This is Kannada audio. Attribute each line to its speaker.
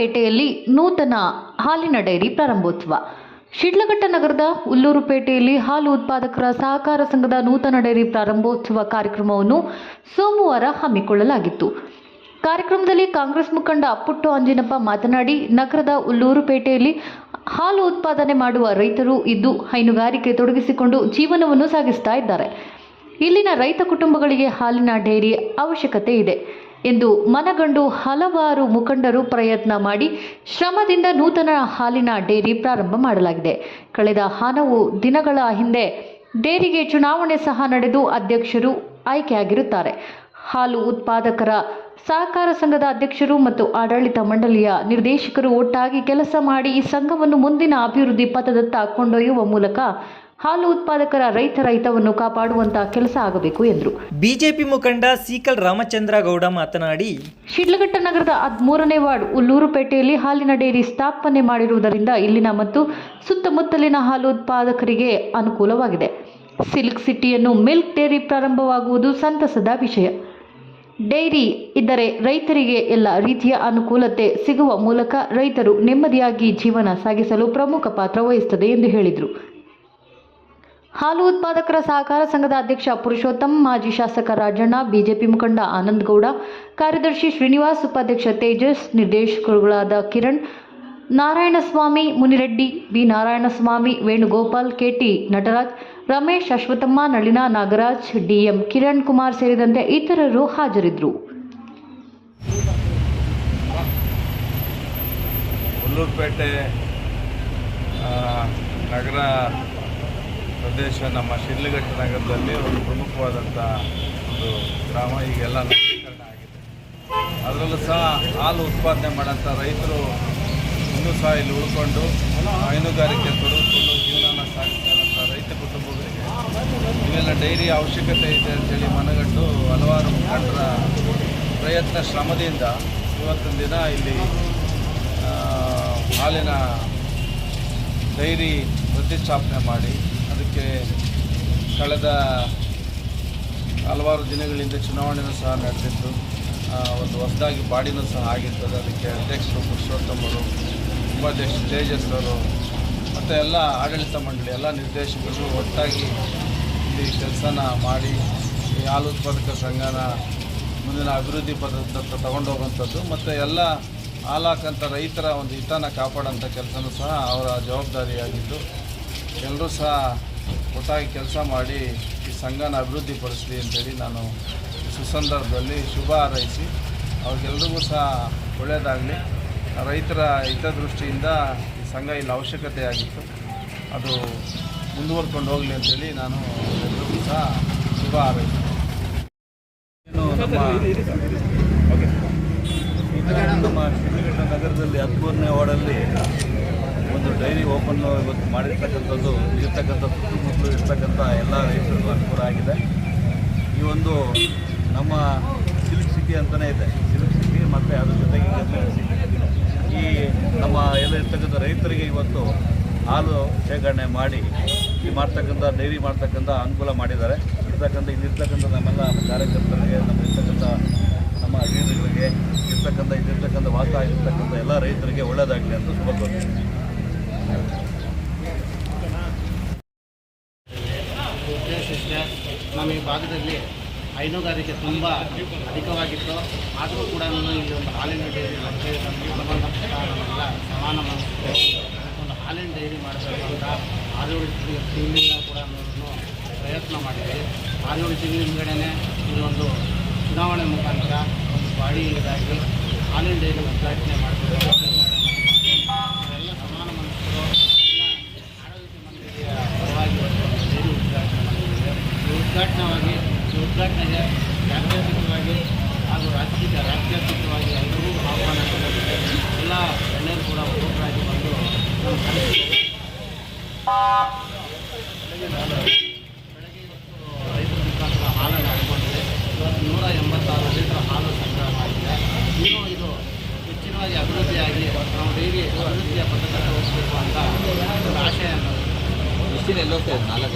Speaker 1: ಪೇಟೆಯಲ್ಲಿ ನೂತನ ಹಾಲಿನ ಡೈರಿ ಪ್ರಾರಂಭೋತ್ಸವ. ಶಿಡ್ಲಘಟ್ಟ ನಗರದ ಉಲ್ಲೂರು ಪೇಟೆಯಲ್ಲಿ ಹಾಲು ಉತ್ಪಾದಕರ ಸಹಕಾರ ಸಂಘದ ನೂತನ ಡೈರಿ ಪ್ರಾರಂಭೋತ್ಸವ ಕಾರ್ಯಕ್ರಮವನ್ನು ಸೋಮವಾರ ಹಮ್ಮಿಕೊಳ್ಳಲಾಗಿತ್ತು. ಕಾರ್ಯಕ್ರಮದಲ್ಲಿ ಕಾಂಗ್ರೆಸ್ ಮುಖಂಡ ಅಪ್ಪುಟ್ಟು ಅಂಜಿನಪ್ಪ ಮಾತನಾಡಿ, ನಗರದ ಉಲ್ಲೂರು ಪೇಟೆಯಲ್ಲಿ ಹಾಲು ಉತ್ಪಾದನೆ ಮಾಡುವ ರೈತರು ಇದ್ದು ಹೈನುಗಾರಿಕೆ ತೊಡಗಿಸಿಕೊಂಡು ಜೀವನವನ್ನು ಸಾಗಿಸ್ತಾ ಇದ್ದಾರೆ. ಇಲ್ಲಿನ ರೈತ ಕುಟುಂಬಗಳಿಗೆ ಹಾಲಿನ ಡೈರಿ ಅವಶ್ಯಕತೆ ಇದೆ. ಎಂದು ಮನಗಂಡು ಹಲವಾರು ಮುಖಂಡರು ಪ್ರಯತ್ನ ಮಾಡಿ ಶ್ರಮದಿಂದ ನೂತನ ಹಾಲಿನ ಡೇರಿ ಪ್ರಾರಂಭ ಮಾಡಲಾಗಿದೆ. ಕಳೆದ ಹಲವು ದಿನಗಳ ಹಿಂದೆ ಡೇರಿಗೆ ಚುನಾವಣೆ ಸಹ ನಡೆದು ಅಧ್ಯಕ್ಷರು ಆಯ್ಕೆಯಾಗಿರುತ್ತಾರೆ. ಹಾಲು ಉತ್ಪಾದಕರ ಸಹಕಾರ ಸಂಘದ ಅಧ್ಯಕ್ಷರು ಮತ್ತು ಆಡಳಿತ ಮಂಡಳಿಯ ನಿರ್ದೇಶಕರು ಒಟ್ಟಾಗಿ ಕೆಲಸ ಮಾಡಿ ಈ ಸಂಘವನ್ನು ಮುಂದಿನ ಅಭಿವೃದ್ಧಿ ಪಥದತ್ತ ಕೊಂಡೊಯ್ಯುವ ಮೂಲಕ ಹಾಲು ಉತ್ಪಾದಕರ ರೈತರ ಹಿತವನ್ನು ಕಾಪಾಡುವಂತಹ ಕೆಲಸ ಆಗಬೇಕು ಎಂದರು.
Speaker 2: ಬಿಜೆಪಿ ಮುಖಂಡ ಸೀಕಲ್ ರಾಮಚಂದ್ರ ಗೌಡ ಮಾತನಾಡಿ
Speaker 1: ಶಿಡ್ಲಘಟ್ಟ ನಗರದ ಹದಿಮೂರನೇ ವಾರ್ಡ್ ಉಲ್ಲೂರುಪೇಟೆಯಲ್ಲಿ ಹಾಲಿನ ಡೈರಿ ಸ್ಥಾಪನೆ ಮಾಡಿರುವುದರಿಂದ ಇಲ್ಲಿನ ಮತ್ತು ಸುತ್ತಮುತ್ತಲಿನ ಹಾಲು ಉತ್ಪಾದಕರಿಗೆ ಅನುಕೂಲವಾಗಿದೆ. ಸಿಲ್ಕ್ ಸಿಟಿಯನ್ನು ಮಿಲ್ಕ್ ಡೈರಿ ಪ್ರಾರಂಭವಾಗುವುದು ಸಂತಸದ ವಿಷಯ. ಡೈರಿ ಇದ್ದರೆ ರೈತರಿಗೆ ಎಲ್ಲ ರೀತಿಯ ಅನುಕೂಲತೆ ಸಿಗುವ ಮೂಲಕ ರೈತರು ನೆಮ್ಮದಿಯಾಗಿ ಜೀವನ ಸಾಗಿಸಲು ಪ್ರಮುಖ ಪಾತ್ರ ವಹಿಸುತ್ತದೆ ಎಂದು ಹೇಳಿದರು. ಹಾಲು ಉತ್ಪಾದಕರ ಸಹಕಾರ ಸಂಘದ ಅಧ್ಯಕ್ಷ ಪುರುಷೋತ್ತಮ್, ಮಾಜಿ ಶಾಸಕ ರಾಜಣ್ಣ, ಬಿಜೆಪಿ ಮುಖಂಡ ಆನಂದ್ ಗೌಡ, ಕಾರ್ಯದರ್ಶಿ ಶ್ರೀನಿವಾಸ್, ಉಪಾಧ್ಯಕ್ಷ Tejas ನಿರ್ದೇಶಕರುಗಳಾದ Kiran, Narayanaswamy, Munireddy, B. Narayanaswamy, Venugopal, K T Nataraj, Ramesh Ashwathamma Nalina Nagaraj, D M Kiran Kumar ಸೇರಿದಂತೆ ಇತರರು ಹಾಜರಿದ್ದರು.
Speaker 3: ನಗರ ಪ್ರದೇಶ, ನಮ್ಮ ಶಿಡ್ಲಘಟ್ಟ ನಗರದಲ್ಲಿ ಒಂದು ಪ್ರಮುಖವಾದಂಥ ಒಂದು ಗ್ರಾಮ ಈಗೆಲ್ಲ ನಗರೀಕರಣ ಆಗಿದೆ. ಅದರಲ್ಲೂ ಸಹ ಹಾಲು ಉತ್ಪಾದನೆ ಮಾಡೋಂಥ ರೈತರು ಇನ್ನೂ ಸಹ ಇಲ್ಲಿ ಉಳ್ಕೊಂಡು ಹೈನುಗಾರಿಕೆ ತೊಡಗಿಕೊಂಡು ಜೀವನನ ಸಾಗಿಸ್ತಾರಂಥ ರೈತ ಕುಟುಂಬಗಳಿಗೆ ಇವೆಲ್ಲ ಡೈರಿ ಅವಶ್ಯಕತೆ ಇದೆ ಅಂತೇಳಿ ಮನಗಂಡು ಹಲವಾರು ಮುಖಂಡರ ಪ್ರಯತ್ನ ಶ್ರಮದಿಂದ ಇವತ್ತಿನ ದಿನ ಇಲ್ಲಿ ಹಾಲಿನ ಡೈರಿ ಪ್ರತಿಷ್ಠಾಪನೆ ಮಾಡಿ ಅದಕ್ಕೆ ಕಳೆದ ಹಲವಾರು ದಿನಗಳಿಂದ ಚುನಾವಣೆಯೂ ಸಹ ನಡೆದಿತ್ತು. ಒಂದು ಹೊಸದಾಗಿ ಬಾಡಿನೂ ಸಹ ಆಗಿರ್ತದೆ. ಅದಕ್ಕೆ ಅಧ್ಯಕ್ಷರು, ಪುರುಷೋತ್ತಮರು, ಉಪಾಧ್ಯಕ್ಷ ತೇಜಸ್ ಅವರು ಮತ್ತು ಎಲ್ಲ ಆಡಳಿತ ಮಂಡಳಿ, ಎಲ್ಲ ನಿರ್ದೇಶಕರು ಒಟ್ಟಾಗಿ ಇಲ್ಲಿ ಕೆಲಸನ ಮಾಡಿ ಈ ಹಾಲು ಉತ್ಪಾದಕ ಸಂಘನ ಮುಂದಿನ ಅಭಿವೃದ್ಧಿ ಪದದತ್ತ ತಗೊಂಡೋಗುವಂಥದ್ದು. ಮತ್ತು ಎಲ್ಲ ಹಾಲಾಕಂಥ ರೈತರ ಒಂದು ಹಿತನ ಕಾಪಾಡೋಂಥ ಕೆಲಸನೂ ಸಹ ಅವರ ಜವಾಬ್ದಾರಿಯಾಗಿದ್ದು. ಎಲ್ಲರೂ ಸಹ ಒಟ್ಟಾಗಿ ಕೆಲಸ ಮಾಡಿ ಈ ಸಂಘನ ಅಭಿವೃದ್ಧಿಪಡಿಸಲಿ ಅಂತೇಳಿ ನಾನು ಸುಸಂದರ್ಭದಲ್ಲಿ ಶುಭ ಹಾರೈಸಿ, ಅವ್ರಿಗೆಲ್ರಿಗೂ ಸಹ ಒಳ್ಳೆಯದಾಗಲಿ ರೈತರ ಹಿತದೃಷ್ಟಿಯಿಂದ ಈ ಸಂಘ ಇಲ್ಲಿ ಅವಶ್ಯಕತೆ ಆಗಿತ್ತು ಅದು ಮುಂದುವರ್ಕೊಂಡು ಹೋಗಲಿ ಅಂತೇಳಿ ನಾನು ಎಲ್ಲರಿಗೂ ಸಹ ಶುಭ
Speaker 4: ಏನು ನಮ್ಮ ನಮ್ಮ ನಗರದಲ್ಲಿ ಹದಿಮೂರನೇ ವಾರ್ಡಲ್ಲಿ ಒಂದು ಡೈರಿ ಓಪನ್ ಇವತ್ತು ಮಾಡಿರ್ತಕ್ಕಂಥದ್ದು, ಇರ್ತಕ್ಕಂಥ ಸುತ್ತಮುತ್ತಲು ಇರ್ತಕ್ಕಂಥ ಎಲ್ಲ ರೈತರಿಗೂ ಅನುಕೂಲ ಆಗಿದೆ. ಈ ಒಂದು ನಮ್ಮ ಸಿಲ್ಕ್ ಸಿಟಿ ಅಂತಲೇ ಇದೆ. ಸಿಲ್ಕ್ ಸಿಟಿ ಮತ್ತು ಅದ್ರ ಜೊತೆಗೆ ಈ ನಮ್ಮ ಎಲ್ಲ ಇರ್ತಕ್ಕಂಥ ರೈತರಿಗೆ ಇವತ್ತು ಹಾಲು ಶೇಖರಣೆ ಮಾಡಿ, ಈ ಮಾಡ್ತಕ್ಕಂಥ, ಡೈರಿ ಮಾಡ್ತಕ್ಕಂಥ ಅನುಕೂಲ ಮಾಡಿದ್ದಾರೆ. ಇರ್ತಕ್ಕಂಥ, ಇಲ್ಲಿರ್ತಕ್ಕಂಥ ನಮ್ಮೆಲ್ಲ ಕಾರ್ಯಕರ್ತರಿಗೆ, ನಮ್ಮ ಇರ್ತಕ್ಕಂಥ ನಮ್ಮ ಅಧಿಕಾರಿಗಳಿಗೆ ಇರ್ತಕ್ಕಂಥ, ಇಲ್ಲಿರ್ತಕ್ಕಂಥ ವಾಸ ಇರ್ತಕ್ಕಂಥ ಎಲ್ಲ ರೈತರಿಗೆ ಒಳ್ಳೆಯದಾಗಲಿ ಅಂತ ಶುಭ ಕೋರ್ತೀನಿ
Speaker 5: ನಮ್ಮ ಈ ಭಾಗದಲ್ಲಿ ಹೈನುಗಾರಿಕೆ ತುಂಬ ಅಧಿಕವಾಗಿತ್ತು. ಆದರೂ ಕೂಡ ಇಲ್ಲಿ ಒಂದು ಹಾಲಿನ ಡೈರಿ ನಮಗೆ ನಮ್ಮೆಲ್ಲ ಸಮಾನ ಒಂದು ಹಾಲಿನ ಡೈರಿ ಮಾಡಬೇಕು ಅಂತ ಆರೇಳು ತಿಂಗಳಿಂದ ಕೂಡ ಪ್ರಯತ್ನ ಮಾಡಿದ್ವಿ ಆರೇಳು ತಿಂಗಳ ಹಿಂದ್ಗಡೆನೆ ಇದೊಂದು ಚುನಾವಣೆ ಮುಖಾಂತರ ಒಂದು ಬಾಡಿ ಇದಾಗಿ ಹಾಲಿನ ಡೈರಿ ಸಂಪೂರ್ಣವಾಗಿ ಉದ್ಘಾಟನೆಗೆ ಜಾಗತಿಕವಾಗಿ ಹಾಗೂ ರಾಜ್ಯದ ರಾಜ್ಯಾತ್ಮಕವಾಗಿ ಎಲ್ಲರೂ ಆಹ್ವಾನ ಎಲ್ಲ ಎಲ್ಲರೂ ಕೂಡ ಒಬ್ಬೊಬ್ಬರಾಗಿ ಬಂದು ಬೆಳಗ್ಗೆ ಮುಖಾಂತರ ಹಾಲನ್ನು ನೂರ ಎಂಬತ್ತಾರು ಲೀಟರ್ ಹಾಲು ಸಂಗ್ರಹ ಇನ್ನೂ ಇದು ಹೆಚ್ಚಿನವಾಗಿ ಅಭಿವೃದ್ಧಿಯಾಗಿ ನಾವು ಡೈಲಿ ಅಭಿವೃದ್ಧಿಯ ಪದ್ಧತಿ ಹೋಗಬೇಕು ಅಂತ ಆಶಯ ಇಷ್ಟಿದೆ ಎಲ್ಲೋ ನಾಲ್ಕು